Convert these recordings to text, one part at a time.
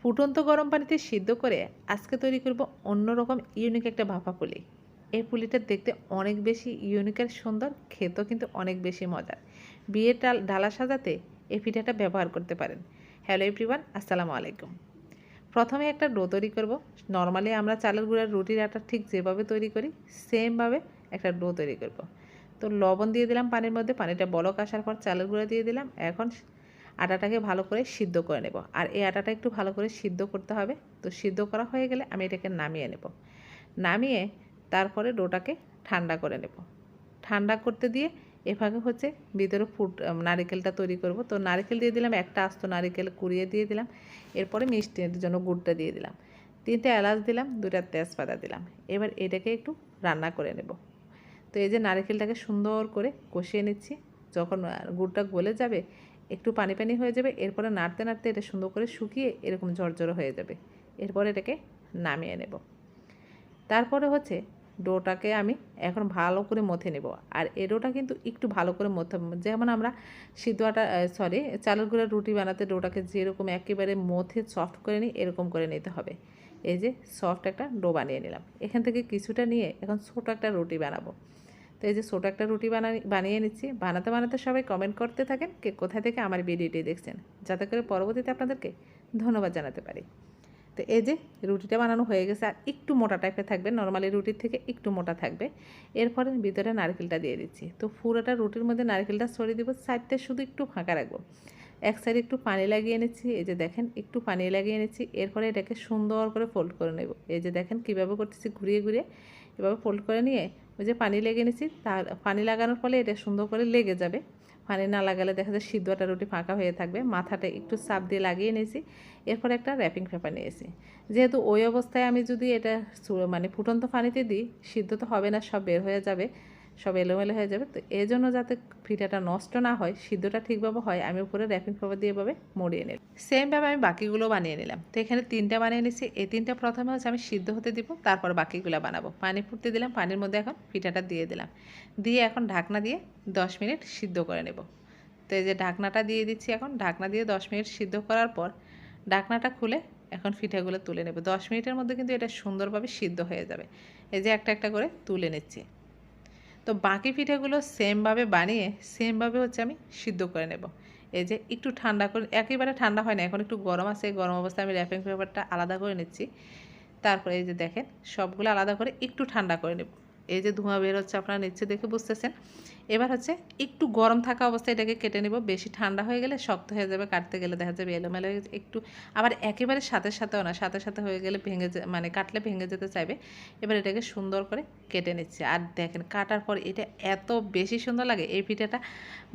ফুটন্ত গরম পানিতে সিদ্ধ করে আজকে তৈরি করব অন্যরকম ইউনিক একটা ভাপা পুলি। এই পুলিটা দেখতে অনেক বেশি ইউনিক আর সুন্দর, খেতেও কিন্তু অনেক বেশি মজার। বিয়ের ডাল, ডালা সাজাতে এই পিঠাটা ব্যবহার করতে পারেন। হ্যালো এভরিওয়ান আসসালামু আলাইকুম। প্রথমে একটা ডো তৈরি করব। নর্মালি আমরা চালের গুঁড়ার রুটির আটা ঠিক যেভাবে তৈরি করি সেমভাবে একটা ডো তৈরি করব। তো লবণ দিয়ে দিলাম পানির মধ্যে, পানিটা বলক আসার পর চালের গুঁড়া দিয়ে দিলাম। এখন আটাটাকে ভালো করে সিদ্ধ করে নেব। আর এই আটাটা একটু ভালো করে সিদ্ধ করতে হবে। তো সিদ্ধ করা হয়ে গেলে আমি এটাকে নামিয়ে নেব। নামিয়ে তারপরে ডোটাকে ঠান্ডা করে নেব। ঠান্ডা করতে দিয়ে এভাবে হচ্ছে ভিতরে ফুট নারিকেলটা তৈরি করব। তো নারিকেল দিয়ে দিলাম, একটা আস্ত নারিকেল কুড়িয়ে দিয়ে দিলাম। এরপরে মিষ্টির জন্য গুড়টা দিয়ে দিলাম। তিনটে এলাচ দিলাম দুটা তেজপাতা দিলাম। এবার এটাকে একটু রান্না করে নেব। তো এই যে নারকেলটাকে সুন্দর করে কষিয়ে নিচ্ছি। যখন গুড়টা গলে যাবে একটু পানি পানি হয়ে যাবে, এরপরে নাড়তে নাড়তে এটা সুন্দর করে শুকিয়ে এরকম ঝরঝরে হয়ে যাবে। এরপরে এটাকে নামিয়ে নেব। তারপরে হচ্ছে ডোটাকে আমি এখন ভালো করে মথে নেব। আর এ ডোটা কিন্তু একটু ভালো করে মথে যেমন আমরা সিদ্ধ আটা সরি চালের গুঁড়ার রুটি বানাতে ডোটাকে যেরকম একেবারে মথে সফট করে নিই, এরকম করে নিতে হবে। এই যে সফট একটা ডো বানিয়ে নিলাম। এখান থেকে কিছুটা নিয়ে এখন ছোটো একটা রুটি বানাবো। তো এই যে ছোটো একটা রুটি বানানি বানিয়ে নিচ্ছি। বানাতে বানাতে সবাই কমেন্ট করতে থাকেন কে কোথা থেকে আমার ভিডিওটি দেখছেন। যাতে করে পরবর্তীতে আপনাদেরকে ধন্যবাদ জানাতে পারি। তো এই যে রুটিটা বানানো হয়ে গেছে, আর একটু মোটা টাইপের থাকবে। নর্মালি রুটির থেকে একটু মোটা থাকবে। এরপরে ভিতরে নারকেলটা দিয়ে দিচ্ছি। তো পুরোটা রুটির মধ্যে নারকেলটা ছড়িয়ে দিব সাইডটা শুধু একটু ফাঁকা রাখব। এক সাইডে একটু পানি লাগিয়ে নিচ্ছি। এই যে দেখেন, একটু পানি লাগিয়ে নিচ্ছি। এরপরে এটাকে সুন্দর করে ফোল্ড করে নেব। এই যে দেখেন কীভাবে করতেছি, ঘুরিয়ে ঘুরিয়ে। এভাবে ফোল্ড করে নিয়ে ওই যে পানি লেগে নিচ্ছি তার পানি লাগানোর ফলে এটা সুন্দর করে লেগে যাবে। পানি না লাগালে দেখা যায় সিদ্ধটা রুটি ফাঁকা হয়ে থাকবে। মাথাটা একটু চাপ দিয়ে লাগিয়ে নিয়েছি। এরপর একটা র্যাপিং পেপার নিয়েছি। যেহেতু ওই অবস্থায় আমি যদি এটা মানে ফুটন্ত পানিতে দিই, সিদ্ধ তো হবে না, সব বের হয়ে যাবে। সব এলোমেলো হয়ে যাবে। তো এই জন্য যাতে পিঠাটা নষ্ট না হয়, সিদ্ধটা ঠিকভাবে হয়, আমি উপরে র্যাপিং পেপার দিয়ে এভাবে মরিয়ে নিলাম। সেমভাবে আমি বাকিগুলো বানিয়ে নিলাম। তো এখানে তিনটা বানিয়ে নিচ্ছি এই তিনটা প্রথমে হচ্ছে আমি সিদ্ধ হতে দিব, তারপর বাকিগুলো বানাবো। পানি ফুটতে দিলাম, পানির মধ্যে এখন পিঠাটা দিয়ে দিলাম। দিয়ে এখন ঢাকনা দিয়ে দশ মিনিট সিদ্ধ করে নেব। তো এই যে ঢাকনাটা দিয়ে দিচ্ছি এখন, ঢাকনা দিয়ে দশ মিনিট সিদ্ধ করার পর ঢাকনাটা খুলে এখন পিঠাগুলো তুলে নেব। দশ মিনিটের মধ্যে কিন্তু এটা সুন্দরভাবে সিদ্ধ হয়ে যাবে। এই যে একটা একটা করে তুলে নিচ্ছি। তো বাকি পিঠেগুলো সেমভাবে বানিয়ে সেমভাবে হচ্ছে আমি সিদ্ধ করে নেব। এই যে একটু ঠান্ডা করে, একেবারে ঠান্ডা হয় না, এখন একটু গরম আছে, গরম অবস্থায় আমি র্যাপিং পেপারটা আলাদা করে নিচ্ছি। তারপরে এই যে দেখেন, সবগুলো আলাদা করে একটু ঠান্ডা করে নেব। এই যে ধোঁয়া বের হচ্ছে, আপনারা নিচে দেখে বুঝতেছেন। এবার হচ্ছে একটু গরম থাকা অবস্থায় এটাকে কেটে নেব। বেশি ঠান্ডা হয়ে গেলে শক্ত হয়ে যাবে, কাটতে গেলে দেখা যাবে এলোমেলো একটু আবার একেবারে সাথে সাথেও না, সাথে সাথে হয়ে গেলে ভেঙে মানে কাটলে ভেঙে যেতে চাইবে। এবার এটাকে সুন্দর করে কেটে নিচ্ছে। আর দেখেন কাটার পর এটা এত বেশি সুন্দর লাগে, এই পিঠাটা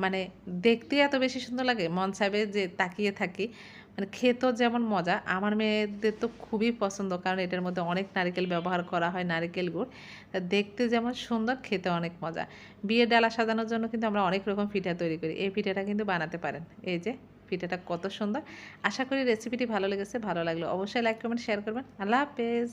মানে দেখতে এত বেশি সুন্দর লাগে, মন চাইবে যে তাকিয়ে থাকি। মানে খেতেও যেমন মজা, আমার মেয়েদের তো খুবই পছন্দ, কারণ এটার মধ্যে অনেক নারিকেল ব্যবহার করা হয়, নারিকেল গুড়। দেখতে যেমন সুন্দর, খেতে অনেক মজা। বিয়ের ডালা সাজানোর জন্য কিন্তু আমরা অনেক রকম পিঠা তৈরি করি। এই পিঠাটা কিন্তু বানাতে পারেন। এই যে, পিঠাটা কত সুন্দর। আশা করি রেসিপিটি ভালো লেগেছে, ভালো লাগল। অবশ্যই লাইক কমেন্ট শেয়ার করবেন। আল্লাহ হাফেজ।